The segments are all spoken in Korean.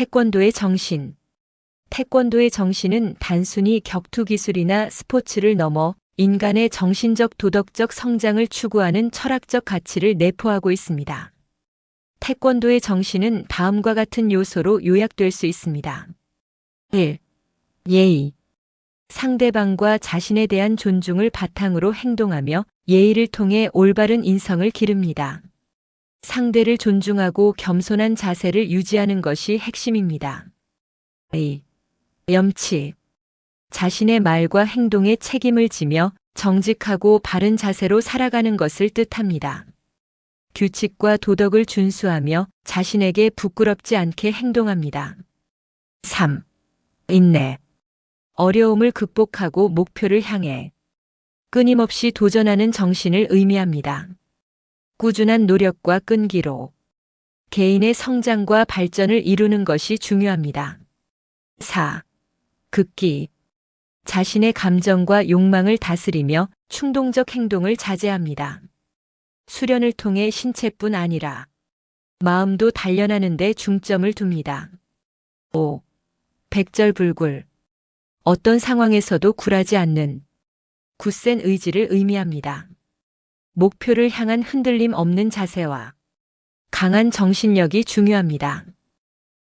태권도의 정신. 태권도의 정신은 단순히 격투 기술이나 스포츠를 넘어 인간의 정신적 도덕적 성장을 추구하는 철학적 가치를 내포하고 있습니다. 태권도의 정신은 다음과 같은 요소로 요약될 수 있습니다. 1. 예의. 상대방과 자신에 대한 존중을 바탕으로 행동하며 예의를 통해 올바른 인성을 기릅니다. 상대를 존중하고 겸손한 자세를 유지하는 것이 핵심입니다. 2. 염치. 자신의 말과 행동에 책임을 지며 정직하고 바른 자세로 살아가는 것을 뜻합니다. 규칙과 도덕을 준수하며 자신에게 부끄럽지 않게 행동합니다. 3. 인내. 어려움을 극복하고 목표를 향해 끊임없이 도전하는 정신을 의미합니다. 꾸준한 노력과 끈기로 개인의 성장과 발전을 이루는 것이 중요합니다. 4. 극기. 자신의 감정과 욕망을 다스리며 충동적 행동을 자제합니다. 수련을 통해 신체뿐 아니라 마음도 단련하는 데 중점을 둡니다. 5. 백절불굴. 어떤 상황에서도 굴하지 않는 굳센 의지를 의미합니다. 목표를 향한 흔들림 없는 자세와 강한 정신력이 중요합니다.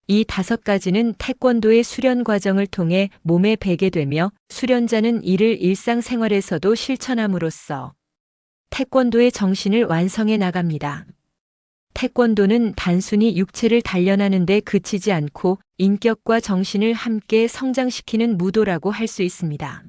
이 다섯 가지는 태권도의 수련 과정을 통해 몸에 배게 되며 수련자는 이를 일상생활에서도 실천함으로써 태권도의 정신을 완성해 나갑니다. 태권도는 단순히 육체를 단련하는 데 그치지 않고 인격과 정신을 함께 성장시키는 무도라고 할 수 있습니다.